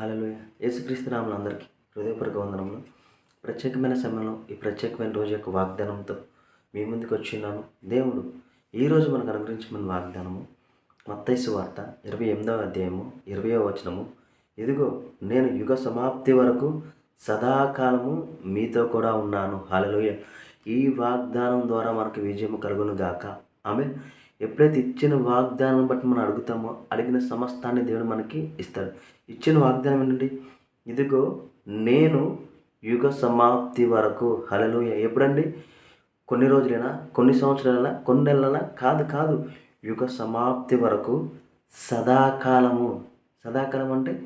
Hello యేసుక్రీస్తు నామలు అందరికీ హృదయపూర్వక వందనములు. ప్రత్యేకమైన సమయంలో ఈ ప్రత్యేకమైన రోజు యొక్క వాగ్దానంతో మీ ముందుకు వచ్చిన్నాను దేవుడు ఈరోజు మనకు అనుగ్రహించమని వాగ్దానము. మత్తైసు వార్త ఇరవై ఎనిమిదవ అధ్యాయము ఇరవయో వచనము. ఇదిగో నేను యుగ సమాప్తి వరకు సదాకాలము మీతో కూడా ఉన్నాను. హలలోయ ఈ వాగ్దానం ద్వారా మనకు విజయం కలుగును గాక ఆమె ఎప్పుడైతే ఇచ్చిన వాగ్దానం బట్టి మనం అడుగుతామో అడిగిన సమస్తాన్ని దేవుడు మనకి ఇస్తాడు. ఇచ్చిన వాగ్దానం ఏంటండి ఇదిగో నేను యుగ సమాప్తి వరకు హలలు ఎప్పుడండి? కొన్ని రోజులైనా కొన్ని సంవత్సరాలైనా కొన్ని నెలలైనా కాదు కాదు. యుగ సమాప్తి వరకు సదాకాలము. సదాకాలం అంటే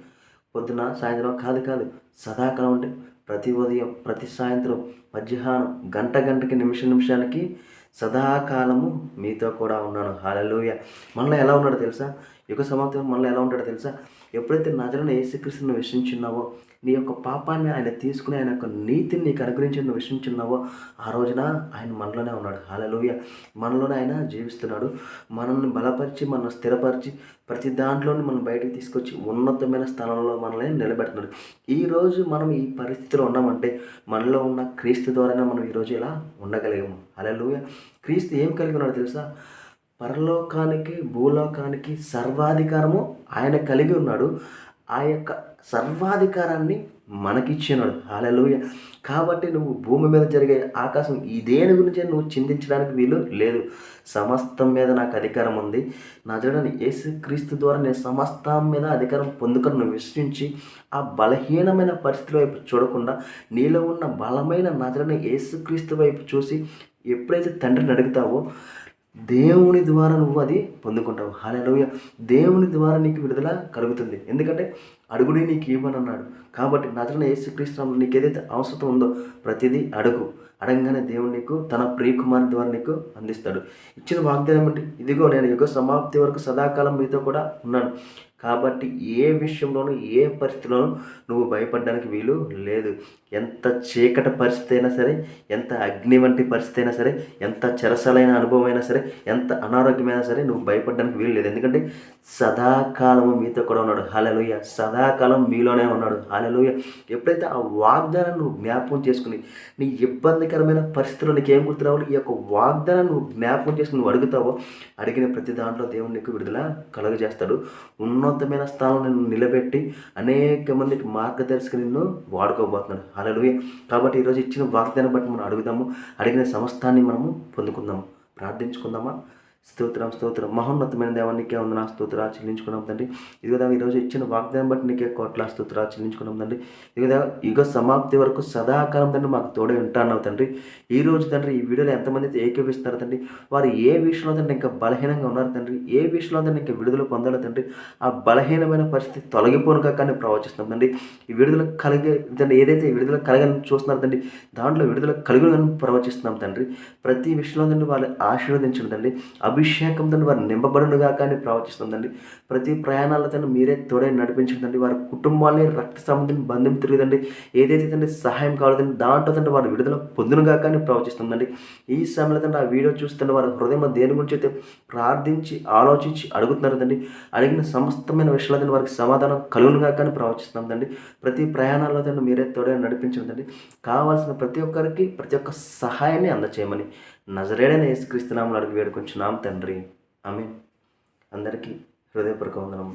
పొద్దున సాయంత్రం కాదు కాదు. సదాకాలం అంటే ప్రతి ఉదయం ప్రతి సాయంత్రం మధ్యాహ్నం గంట గంటకి నిమిషం నిమిషానికి సదాకాలము మీతో కూడా ఉన్నాను. హాలలోయ మనలో ఎలా ఉన్నాడో తెలుసా? యుగ సమాప్తి మనలో ఎలా ఉంటాడో తెలుసా? ఎప్పుడైతే నజరను ఏసుక్రీస్తుని విశ్వించున్నావో నీ యొక్క పాపాన్ని ఆయన తీసుకుని ఆయన యొక్క నీతిని నీకు అనుగ్రహించిన నువ్వు విశ్వించున్నావో ఆ రోజున ఆయన మనలోనే ఉన్నాడు. హాలలోయ మనలోనే ఆయన జీవిస్తున్నాడు. మనల్ని బలపరిచి మనల్ని స్థిరపరిచి ప్రతి దాంట్లోని మనం బయటికి తీసుకొచ్చి ఉన్నతమైన స్థలంలో మనల్ని నిలబెడుతున్నాడు. ఈరోజు మనం ఈ పరిస్థితిలో ఉన్నామంటే మనలో ఉన్న క్రీస్తు ద్వారానే మనం ఈరోజు ఇలా ఉండగలిగాము. అలెలుయ క్రీస్తు ఏం కలిగి ఉన్నాడు తెలుసా? పరలోకానికి భూలోకానికి సర్వాధికారము ఆయన కలిగి ఉన్నాడు. ఆ యొక్క సర్వాధికారాన్ని మనకిచ్చినాడు. హాలలోయ కాబట్టి నువ్వు భూమి మీద జరిగే ఆకాశం ఈ దేని గురించి నువ్వు చింతించడానికి వీలు లేదు. సమస్తం మీద నాకు అధికారం ఉంది. నా చూడని యేసు క్రీస్తు ద్వారా నేను సమస్తం మీద అధికారం పొందుకొని నువ్వు విశ్వించి ఆ బలహీనమైన పరిస్థితి వైపు చూడకుండా నీలో ఉన్న బలమైన నజరని యేసుక్రీస్తు వైపు చూసి ఎప్పుడైతే తండ్రిని అడుగుతావో దేవుని ద్వారా నువ్వు అది పొందుకుంటావు. హాలలోయ దేవుని ద్వారా నీకు విడుదల కలుగుతుంది. ఎందుకంటే అడుగుడి నీకు ఇవ్వని అన్నాడు కాబట్టి నజరన యేసుక్రీస్తు నీకు ఏదైతే అవసరం ఉందో ప్రతిదీ అడుగు. అడగగానే దేవుడు నీకు తన ప్రియకుమారి ద్వారా నీకు అందిస్తాడు. ఇచ్చిన వాగ్దానం ఏంటి ఇదిగో నేను యుగ సమాప్తి వరకు సదాకాలం మీతో కూడా ఉన్నాను. కాబట్టి ఏ విషయంలోనూ ఏ పరిస్థితిలోనూ నువ్వు భయపడడానికి వీలు లేదు. ఎంత చీకటి పరిస్థితి అయినా సరే ఎంత అగ్ని వంటి పరిస్థితి అయినా సరే ఎంత చెరసలైన అనుభవం అయినా సరే ఎంత అనారోగ్యమైనా సరే నువ్వు భయపడడానికి వీలు లేదు. ఎందుకంటే సదాకాలము మీతో కూడా ఉన్నాడు. హాలలుయ సదాకాలం మీలోనే ఉన్నాడు. హాలలుయ ఎప్పుడైతే ఆ వాగ్దానం నువ్వు జ్ఞాపకం చేసుకుని నీ ఇబ్బందికరమైన పరిస్థితుల్లో నీకు ఏం గుర్తు రావాలి? ఈ యొక్క వాగ్దానం నువ్వు జ్ఞాపకం చేసి నువ్వు అడుగుతావో? అడిగిన ప్రతి దాంట్లో దేవుడు నీకు విడుదల కలుగజేస్తాడు. ఉన్నతమైన స్థానం నిన్ను నిలబెట్టి అనేక మందికి మార్గదర్శక నిన్ను వాడుకోబోతున్నాడు. అలలుయ కాబట్టి ఈరోజు ఇచ్చిన వాగ్దానం బట్టి మనం అడుగుదాము. అడిగిన సమస్తాన్ని మనము పొందుకుందాము. ప్రార్థించుకుందామా? స్తోత్రం స్తోత్రం. మహోన్నతమైన దేవానికి ఉంది నా స్తోత్ర చెల్లించుకున్నాం తండ్రి. ఇదిగోదా ఈరోజు ఇచ్చిన వాగ్దానం బట్టి నీకే కోట్ల స్తోత్ర చెల్లించుకున్నాం తండ్రి. ఇదిగోదా యుగ సమాప్తి వరకు సదాకాలం తండ్రి మాకు తోడే ఉంటాను తండ్రి. ఈ రోజు తండ్రి ఈ వీడియోలో ఎంతమంది అయితే ఏకీపిస్తారు తండ్రి? వారు ఏ విషయంలో తండ్రి ఇంకా బలహీనంగా ఉన్నారు తండ్రి? ఏ విషయంలో తండ్రి ఇంకా విడుదల పొందాలి తండ్రి? ఆ బలహీనమైన పరిస్థితి తొలగిపోను కానీ ప్రవచిస్తాం తండ్రి. ఈ విడుదల కలిగే తండ్రి ఏదైతే విడుదల కలగని చూస్తున్నారు తండ్రి దాంట్లో విడుదల కలుగును ప్రవచిస్తున్నాం తండ్రి. ప్రతి విషయంలో తండ్రి వాళ్ళు ఆశీర్వదించండి తండ్రి. అభిషేకం తండ్రి వారు నింపబడునుగా కానీ ప్రవచిస్తుందండి. ప్రతి ప్రయాణాలతో మీరే తోడే నడిపించండి. వారి కుటుంబాన్ని రక్త సంబంధిని బంధం తిరిగిదండి. ఏదైతే తండ్రి సహాయం కావాలంటే దాంట్లో తండ్రి వారు విడుదల పొందునుగా కానీ ప్రవచిస్తుందండి. ఈ సమయంలో తండ్రి ఆ వీడియో చూస్తుంటే వారి హృదయం దేని గురించి అయితే ప్రార్థించి ఆలోచించి అడుగుతున్నారు తండ్రి అడిగిన సమస్తమైన విషయాలతో వారికి సమాధానం కలుగునుగా కానీ ప్రవచిస్తుందండి. ప్రతి ప్రయాణాల్లో తండ్రి మీరే తోడే నడిపించండి. కావాల్సిన ప్రతి ఒక్కరికి ప్రతి ఒక్క సహాయాన్ని అందచేయమని నజరేడని యేసుక్రీస్తునామలు అడిగి వేడుకొంచున్నాం. తండ్రి ఆమె అందరికీ హృదయపూర్వక వందనం